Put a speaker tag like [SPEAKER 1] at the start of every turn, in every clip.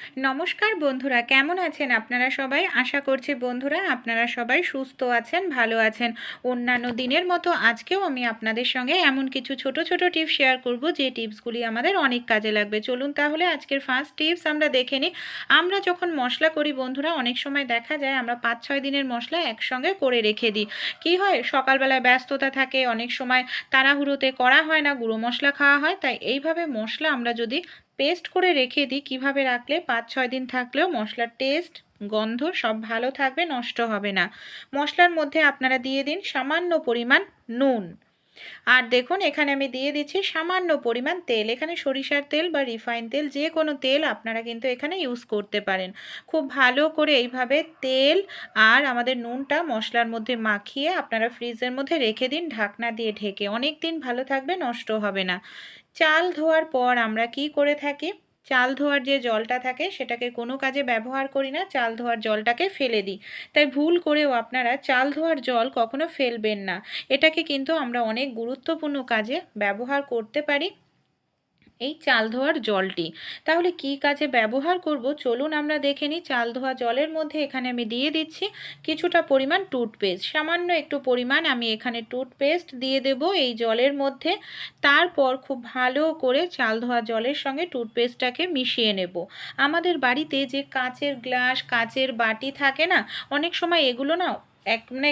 [SPEAKER 1] নমস্কার বন্ধুরা, কেমন আছেন আপনারা সবাই? আশা করছি বন্ধুরা আপনারা সবাই সুস্থ আছেন, ভালো আছেন। অন্যান্য দিনের মতো আজকেও আমি আপনাদের সঙ্গে এমন কিছু ছোট ছোট টিপস শেয়ার করব, যে টিপসগুলি আমাদের অনেক কাজে লাগবে। চলুন তাহলে আজকের ফার্স্ট টিপস আমরা দেখে নিই। আমরা যখন মশলা করি বন্ধুরা, অনেক সময় দেখা যায় আমরা পাঁচ, ছয় দিনের মশলা একসঙ্গে করে রেখে দিই। কি হয়? সকালবেলায় ব্যস্ততা থাকে, অনেক সময় তাড়াহুড়োতে করা হয় না, গুঁড়ো মশলা খাওয়া হয়। তাই এইভাবে মশলা আমরা যদি পেস্ট করে রেখে দিই। কীভাবে রাখলে? পাঁচ, ছয় দিন থাকলেও মশলার টেস্ট, গন্ধ সব ভালো থাকবে, নষ্ট হবে না। মশলার মধ্যে আপনারা দিয়ে দিন সামান্য পরিমাণ নুন। আর দেখুন, এখানে আমি দিয়ে দিচ্ছি সামান্য পরিমাণ তেল। এখানে সরিষার তেল বা রিফাইন তেল, যে কোনো তেল আপনারা কিন্তু এখানে ইউজ করতে পারেন। খুব ভালো করে এইভাবে তেল আর আমাদের নুনটা মশলার মধ্যে মাখিয়ে আপনারা ফ্রিজের মধ্যে রেখে দিন, ঢাকনা দিয়ে ঢেকে। অনেক দিন ভালো থাকবে, নষ্ট হবে না। চাল ধোয়ার পর আমরা কি করে থাকি? চাল ধোয়ার যে জলটা থাকে, সেটাকে কোনো কাজে ব্যবহার করি না। চাল ধোয়ার জলটাকে ফেলে দিই। তাই ভুল করেও আপনারা চাল ধোয়ার জল কখনো ফেলবেন না। এটাকে কিন্তু আমরা অনেক গুরুত্বপূর্ণ কাজে ব্যবহার করতে পারি। এই চাল ধোয়ার জলটি। তাহলে কি কাজে ব্যবহার করব? চলুন আমরা দেখে নিই চাল ধোয়া জলের মধ্যে এখানে আমি দিয়ে দিচ্ছি কিছুটা পরিমাণ টুথপেস্ট। সামান্য একটু পরিমাণ আমি এখানে টুথপেস্ট দিয়ে দেব এই জলের মধ্যে। তারপর খুব ভালো করে চাল ধোয়া জলের সঙ্গে টুথপেস্টটাকে মিশিয়ে নেব। আমাদের বাড়িতে যে কাচের গ্লাস, কাচের বাটি থাকে না, অনেক সময় এগুলো না এক মানে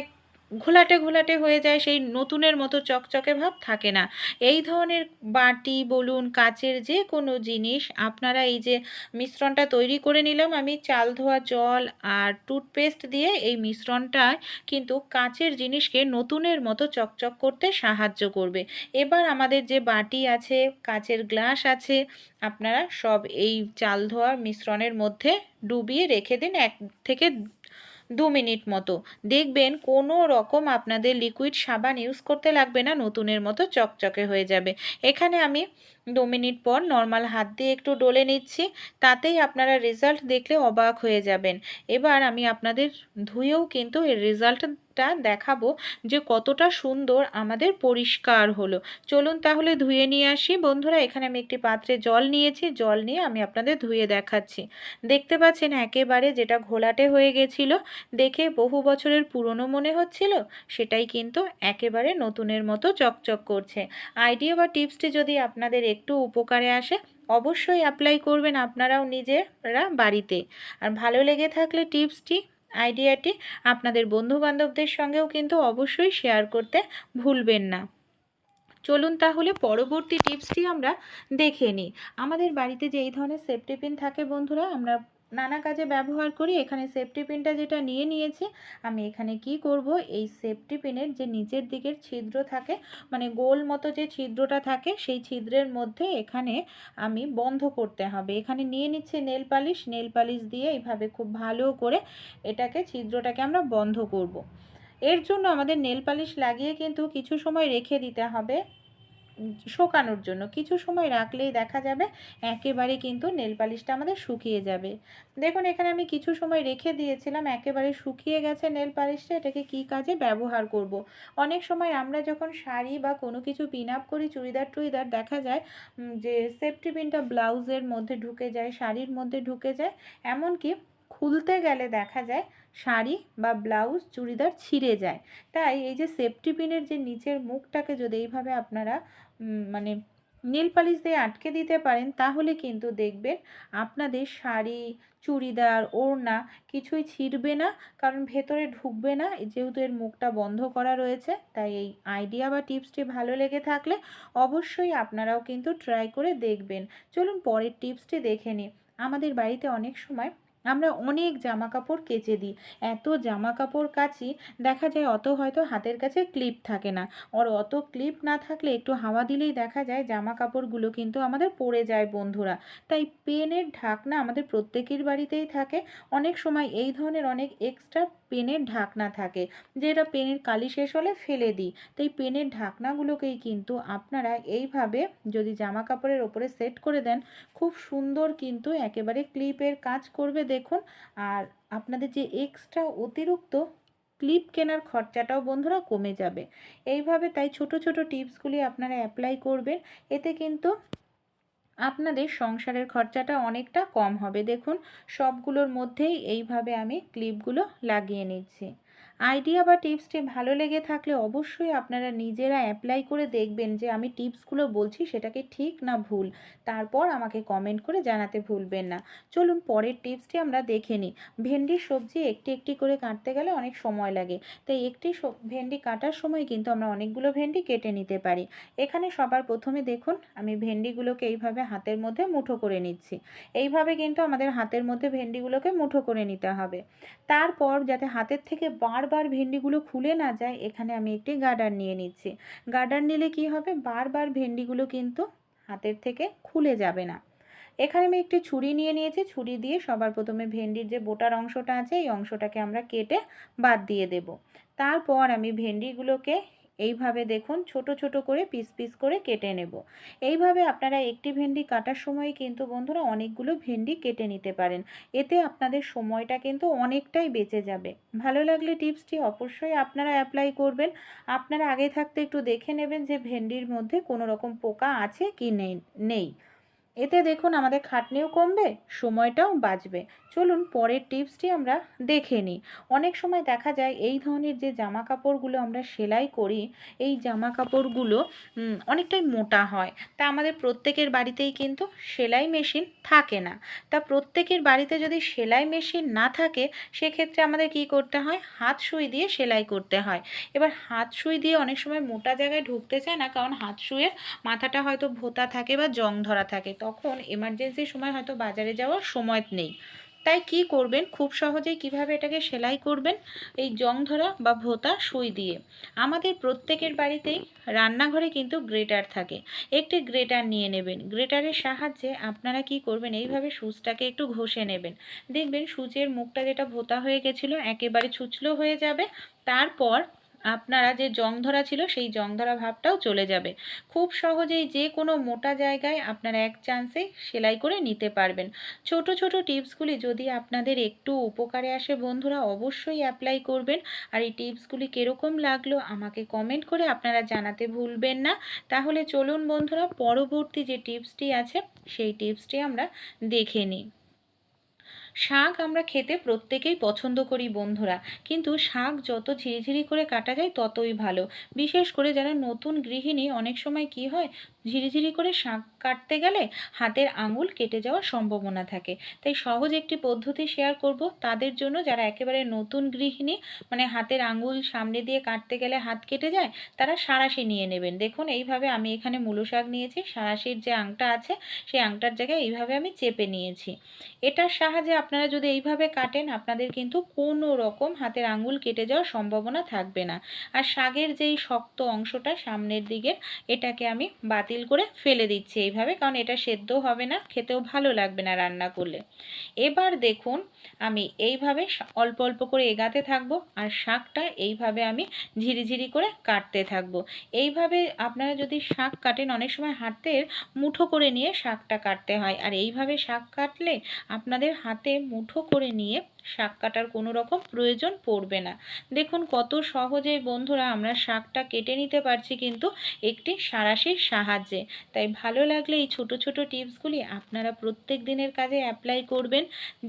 [SPEAKER 1] ঘোলাটে ঘোলাটে হয়ে যায়, সেই নতুনের মতো চকচকে ভাব থাকে না। এই ধরনের বাটি, বলুন, কাচের যে কোনো জিনিস, আপনারা এই যে মিশ্রণটা তৈরি করে নিলাম, আমি চাল ধোয়া জল আর টুথপেস্ট দিয়ে এই মিশ্রণটা কিন্তু কাচের জিনিসকে নতুনের মতো চকচক করতে সাহায্য করবে। এবার আমাদের যে বাটি আছে, কাচের গ্লাস আছে, আপনারা সব এই চাল ধোয়া মিশ্রণের মধ্যে ডুবিয়ে রেখে দিন, এক থেকে দু মিনিট মতো। দেখবেন কোনো রকম আপনাদের লিকুইড সাবান ইউজ করতে লাগবে না, নতুনের মতো চকচকে হয়ে যাবে। এখানে আমি দু মিনিট পর নর্মাল হাত দিয়ে একটু ডলে নিচ্ছি, তাতেই আপনারা রেজাল্ট দেখলে অবাক হয়ে যাবেন। এবার আমি আপনাদের ধুয়েও কিন্তু এর রেজাল্টটা দেখাবো যে কতটা সুন্দর আমাদের পরিষ্কার হলো। চলুন তাহলে ধুয়ে নিয়ে আসি। বন্ধুরা, এখানে আমি একটি পাত্রে জল নিয়েছি, জল নিয়ে আমি আপনাদের ধুয়ে দেখাচ্ছি। দেখতে পাচ্ছেন একেবারে যেটা ঘোলাটে হয়ে গেছিল, দেখে বহু বছরের পুরনো মনে হচ্ছিল, সেটাই কিন্তু একেবারে নতুনের মতো চকচক করছে। আইডিয়া বা টিপসটি যদি আপনাদের একটু উপকারে আসে, অবশ্যই অ্যাপ্লাই করবেন আপনারাও নিজেরা বাড়িতে। আর ভালো লেগে থাকলে টিপসটি, আইডিয়াটি আপনাদের বন্ধুবান্ধবদের সঙ্গেও কিন্তু অবশ্যই শেয়ার করতে ভুলবেন না। চলুন তাহলে পরবর্তী টিপসটি আমরা দেখে নিই। আমাদের বাড়িতে যে এই ধরনের সেফটি পিন থাকে বন্ধুরা, আমরা নানা কাজে ব্যবহার করি। এখানে সেফটি পিনটা যেটা নিয়ে নিয়েছি, আমি এখানে কি করব? এই সেফটি পিনের যে নিচের দিকের ছিদ্র থাকে মানে গোল মতো যে ছিদ্রটা থাকে, সেই ছিদ্রের মধ্যে এখানে আমি বন্ধ করতে হবে। এখানে নিয়ে নিচ্ছে নেল পালিশ নেল পালিশ দিয়ে এইভাবে খুব ভালো করে এটাকে, ছিদ্রটাকে আমরা বন্ধ করব। এর জন্য আমাদের নেল পালিশ লাগিয়ে কিন্তু কিছু সময় রেখে দিতে হবে। শোকানোর জন্য। কিছু সময় রাখলেই দেখা যাবে একেবারে কিন্তু নেল পালিশটা আমাদের শুকিয়ে যাবে। দেখুন, এখানে আমি কিছু সময় রেখে দিয়েছিলাম, একেবারে শুকিয়ে গেছে নেল পালিশটা, এটাকে কি কাজে ব্যবহার করব। অনেক সময় আমরা যখন শাড়ি বা কোনো কিছু পিন আপ করি, চুড়িদার টুড়িদার দেখা যায় যে সেফটি পিনটা ব্লাউজের মধ্যে ঢুকে যায়, শাড়ির মধ্যে ঢুকে যায়, এমনকি খুলতে গেলে দেখা যায় শাড়ি বা ব্লাউজ, চুড়িদার ছিঁড়ে যায়। তাই এই যে সেফটি পিনের যে নিচের মুখটাকে যদি এইভাবে আপনারা মানে নীল পালিশ দিয়ে আটকে দিতে পারেন, তাহলে কিন্তু দেখবেন আপনাদের শাড়ি, চুড়িদার, ওড়না কিছুই ছিঁড়বে না, কারণ ভেতরে ঢুকবে না, যেহেতু এর মুখটা বন্ধ করা রয়েছে, তাই এই আইডিয়া বা টিপসটি ভালো লেগে থাকলে অবশ্যই আপনারাও কিন্তু ট্রাই করে দেখবেন। চলুন পরের টিপসটি দেখে নিই। আমাদের বাড়িতে অনেক সময় আমরা অনেক জামা কাপড় কেচে দিই। এত জামা কাপড় কাচি, দেখা যায় অত হয়তো হাতের কাছে ক্লিপ থাকে না। আর অত ক্লিপ না থাকলে একটু হাওয়া দিলেই দেখা যায় জামা কাপড়গুলো কিন্তু আমাদের পড়ে যায় বন্ধুরা। তাই পেনের ঢাকনা আমাদের প্রত্যেকের বাড়িতেই থাকে। অনেক সময় এই ধরনের অনেক এক্সট্রা পেনের ঢাকনা থাকে, যেটা পেনের কালি শেষ হলে ফেলে দিই। তো এই পেনের ঢাকনাগুলোকেই কিন্তু আপনারা এইভাবে যদি জামা কাপড়ের ওপরে সেট করে দেন, খুব সুন্দর কিন্তু একেবারে ক্লিপের কাজ করবে। দেখুন। আর আপনাদের যে এক্সট্রা অতিরিক্ত ক্লিপ কেনার খরচাটাও বন্ধুরা কমে যাবে। এইভাবে তাই ছোট ছোট টিপসগুলি আপনারা অ্যাপ্লাই করবেন। এতে কিন্তু আপনাদের সংসারের খরচাটা অনেকটা কম হবে। দেখুন, সবগুলোর মধ্যেই এইভাবে আমি ক্লিপগুলো লাগিয়ে নিচ্ছি। আইডিয়া বা টিপসটি ভালো লেগে থাকলে অবশ্যই আপনারা নিজেরা অ্যাপ্লাই করে দেখবেন যে আমি টিপসগুলো বলছি সেটাকে ঠিক না ভুল। তারপর আমাকে কমেন্ট করে জানাতে ভুলবেন না। চলুন পরের টিপসটি আমরা দেখে নিই। ভেন্ডির সবজি একটি একটি করে কাটতে গেলে অনেক সময় লাগে। তাই একটি ভেন্ডি কাটার সময় কিন্তু আমরা অনেকগুলো ভেন্ডি কেটে নিতে পারি। এখানে সবার প্রথমে দেখুন, আমি ভেন্ডিগুলোকে এইভাবে হাতের মধ্যে মুঠো করে নিচ্ছি। এইভাবে কিন্তু আমাদের হাতের মধ্যে ভেন্ডিগুলোকে মুঠো করে নিতে হবে। তারপর যাতে হাতের থেকে বারবার ভেন্ডিগুলো খুলে না যায়, এখানে আমি একটি গার্ডার নিয়ে নিচ্ছি। গার্ডার নিলে কি হবে? বারবার ভেন্ডিগুলো কিন্তু হাতের থেকে খুলে যাবে না। এখানে আমি একটি ছুরি নিয়ে নিয়েছি। ছুরি দিয়ে সবার প্রথমে ভেন্ডির যে বোটার অংশটা আছে, এই অংশটাকে আমরা কেটে বাদ দিয়ে দেব। তারপর আমি ভেন্ডিগুলোকে এইভাবে দেখুন ছোট ছোট করে পিস পিস করে কেটে নেব। এইভাবে আপনারা একটি ভেন্ডি কাটার সময় কিন্তু বন্ধুরা অনেকগুলো ভেন্ডি কেটে নিতে পারেন। এতে আপনাদের সময়টা কিন্তু অনেকটাই বেঁচে যাবে। ভালো লাগলে টিপসটি অবশ্যই আপনারা অ্যাপ্লাই করবেন। আপনারা আগে থাকতে একটু দেখে নেবেন যে ভেন্ডির মধ্যে কোনো রকম পোকা আছে কি নেই নেই। এতে দেখুন আমাদের খাটনিও কমবে, সময়টাও বাঁচবে। চলুন পরের টিপসটি আমরা দেখে নিই। অনেক সময় দেখা যায় এই ধরনের যে জামা কাপড়গুলো আমরা সেলাই করি, এই জামা কাপড়গুলো অনেকটাই মোটা হয়। তা আমাদের প্রত্যেকের বাড়িতেই কিন্তু সেলাই মেশিন থাকে না। তা প্রত্যেকের বাড়িতে যদি সেলাই মেশিন না থাকে, সেক্ষেত্রে আমাদের কি করতে হয়? হাত সুই দিয়ে সেলাই করতে হয়। এবার হাত সুই দিয়ে অনেক সময় মোটা জায়গায় ঢুকতে চায় না, কারণ হাত সুইয়ের মাথাটা হয়তো ভোতা থাকে বা জং ধরা থাকে। তখন এমার্জেন্সির সময় হয়তো বাজারে যাওয়ার সময় নেই। তাই কি করবেন? খুব সহজেই কীভাবে এটাকে সেলাই করবেন? এই জং ধরা বা ভোতা সুই দিয়ে। আমাদের প্রত্যেকের বাড়িতেই রান্নাঘরে কিন্তু গ্রেটার থাকে। একটি গ্রেটার নিয়ে নেবেন। গ্রেটারের সাহায্যে আপনারা কি করবেন? এইভাবে সুচটাকে একটু ঘষে নেবেন। দেখবেন সুচের মুখটা যেটা ভোতা হয়ে গেছিল, একেবারে ছুচলো হয়ে যাবে। তারপর আপনারা যে জং ধরা ছিল, সেই জং ধরা ভাবটাও চলে যাবে। খুব সহজেই যে কোনো মোটা জায়গায় আপনারা এক চান্সে সেলাই করে নিতে পারবেন। ছোট ছোট টিপসগুলি যদি আপনাদের একটু উপকারে আসে, বন্ধুরা অবশ্যই অ্যাপ্লাই করবেন। আর এই টিপসগুলি কীরকম লাগল আমাকে কমেন্ট করে আপনারা জানাতে ভুলবেন না। তাহলে চলুন বন্ধুরা, পরবর্তী যে টিপসটি আছে, সেই টিপসটি আমরা দেখে নিই। শাক আমরা খেতে প্রত্যেকেই পছন্দ করি বন্ধুরা। কিন্তু শাক যত ঝিরিঝিরি করে কাটা যায় ততই ভালো। বিশেষ করে যারা নতুন গৃহিণী অনেক সময় কি হয় ঝিরিঝিরি করে শাক কাটতে গেলে হাতের আঙুল কেটে যাওয়ার সম্ভাবনা থাকে। তাই সহজ একটি পদ্ধতি শেয়ার করব। তাদের জন্য যারা একেবারে নতুন গৃহিণী মানে হাতের আঙুল সামনে দিয়ে কাটতে গেলে হাত কেটে যায়, তারা সাঁড়াশি নিয়ে নেবেন। দেখুন, এইভাবে আমি এখানে মূলো শাক নিয়েছি। সাঁড়াশির যে আংটা আছে, সেই আংটার জায়গায় এইভাবে আমি চেপে নিয়েছি। এটার সাহায্যে আপনারা যদি এইভাবে কাটেন, আপনাদের কিন্তু কোনো রকম হাতের আঙুল কেটে যাওয়ার সম্ভাবনা থাকবে না। আর শাকের যেই শক্ত অংশটা সামনের দিকের, এটাকে আমি বাতিল করে ফেলে দিচ্ছি এইভাবে, কারণ এটা সেদ্ধ হবে না, খেতেও ভালো লাগবে না রান্না করলে। এবার দেখুন, আমি এইভাবে অল্প অল্প করে এগাতে থাকব, আর শাকটা এইভাবে আমি ঝিরিঝিরি করে কাটতে থাকব। এইভাবে আপনারা যদি শাক কাটেন, অনেক সময় হাতের মুঠো করে নিয়ে শাকটা কাটতে হয়, আর এইভাবে শাক কাটলে আপনাদের হাতে মুঠো করে নিয়ে শাক কাটার কোনো রকম প্রয়োজন পড়বে না। দেখুন কত সহজেই বন্ধুরা আমরা শাকটা কেটে নিতে পারছি কিন্তু একটি সারাশির সাহায্যে। তাই ভালো লাগলে এই ছোট ছোট টিপসগুলি আপনারা প্রত্যেক দিনের কাজে অ্যাপ্লাই করবেন।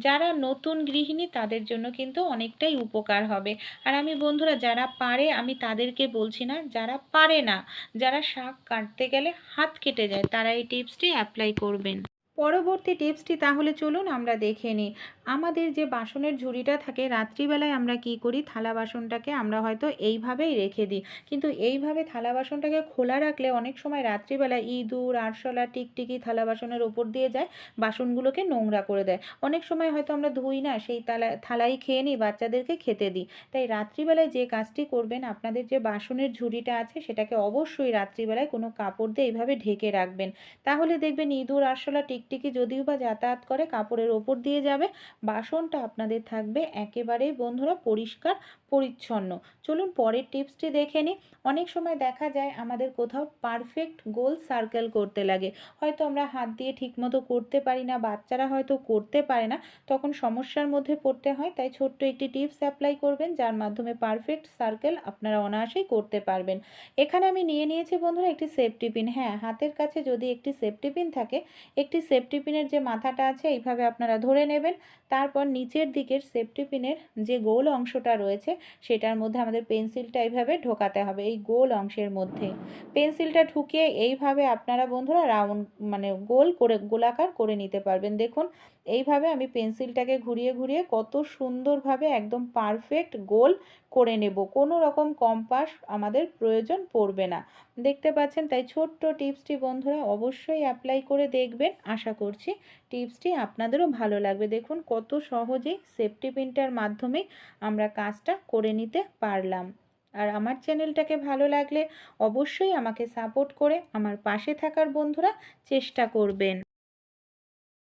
[SPEAKER 1] যারা নতুন গৃহিণী তাদের জন্য কিন্তু অনেকটাই উপকার হবে। আর আমি বন্ধুরা যারা পারে আমি তাদেরকে বলছি না, যারা পারে না, যারা শাক কাটতে গেলে হাত কেটে যায়, তারা এই টিপসটি অ্যাপ্লাই করবেন। পরবর্তী টিপসটি তাহলে চলুন আমরা দেখে নিই। আমাদের যে বাসনের ঝুড়িটা থাকে, রাত্রিবেলায় আমরা কি করি? থালা বাসনটাকে আমরা হয়তো এইভাবেই রেখে দিই। কিন্তু এইভাবে থালা বাসনটাকে খোলা রাখলে অনেক সময় রাত্রিবেলায় ইঁদুর, আরশোলা, টিকটিকি থালা বাসনের ওপর দিয়ে যায়, বাসনগুলোকে নোংরা করে দেয়। অনেক সময় হয়তো আমরা ধুই না, সেই তালা, থালাই খেয়ে নিই, বাচ্চাদেরকে খেতে দিই। তাই রাত্রিবেলায় যে কাজটি করবেন, আপনাদের যে বাসনের ঝুড়িটা আছে, সেটাকে অবশ্যই রাত্রিবেলায় কোনো কাপড় দিয়ে এইভাবে ঢেকে রাখবেন। তাহলে দেখবেন ইঁদুর, আরশোলা, টিকটিকি যদিও বা যাতায়াত করে, কাপড়ের ওপর দিয়ে যাবে বাসনটা আপনাদের থাকবে একেবারেই বন্ধুরা, পরিষ্কার, পরিচ্ছন্ন। চলুন পরের টিপসটি দেখে নিই। অনেক সময় দেখা যায় আমাদের কোথাও পারফেক্ট গোল সার্কেল করতে লাগে। হয়তো আমরা হাত দিয়ে ঠিকমতো করতে পারি না, বাচ্চারা হয়তো করতে পারে না, তখন সমস্যার মধ্যে পড়তে হয়। তাই ছোট্ট একটি টিপস অ্যাপ্লাই করবেন, যার মাধ্যমে পারফেক্ট সার্কেল আপনারা অনায়াসেই করতে পারবেন। এখানে আমি নিয়ে নিয়েছি, বন্ধুরা, একটি সেফটি পিন। হ্যাঁ হাতের কাছে যদি একটি সেফটি পিন থাকে, একটি সেফটি পিনের যে মাথাটা আছে, এইভাবে আপনারা ধরে নেবেন। তারপর নিচের দিকের সেফটি পিনের যে গোল অংশটা রয়েছে, সেটার মধ্যে আমাদের পেন্সিলটা এইভাবে ঢোকাতে হবে, এই গোল অংশের মধ্যে। পেন্সিলটা ঢুকিয়ে এইভাবে আপনারা বন্ধুরা রাউন্ড মানে গোল করে, গোলাকার করে নিতে পারবেন। দেখুন এইভাবে আমি পেন্সিলটাকে ঘুরিয়ে ঘুরিয়ে কত সুন্দরভাবে একদম পারফেক্ট গোল করে নেব। কোনো রকম কম্পাস আমাদের প্রয়োজন পড়বে না। দেখতে পাচ্ছেন তাই ছোট্ট টিপসটি বন্ধুরা অবশ্যই অ্যাপ্লাই করে দেখবেন। আশা করছি টিপসটি আপনাদেরও ভালো লাগবে। দেখুন কত সহজেই সেফটি পিনটার মাধ্যমেই আমরা কাজটা করে নিতে পারলাম। আর আমার চ্যানেলটাকে ভালো লাগলে অবশ্যই আমাকে সাপোর্ট করে আমার পাশে থাকার বন্ধুরা চেষ্টা করবেন।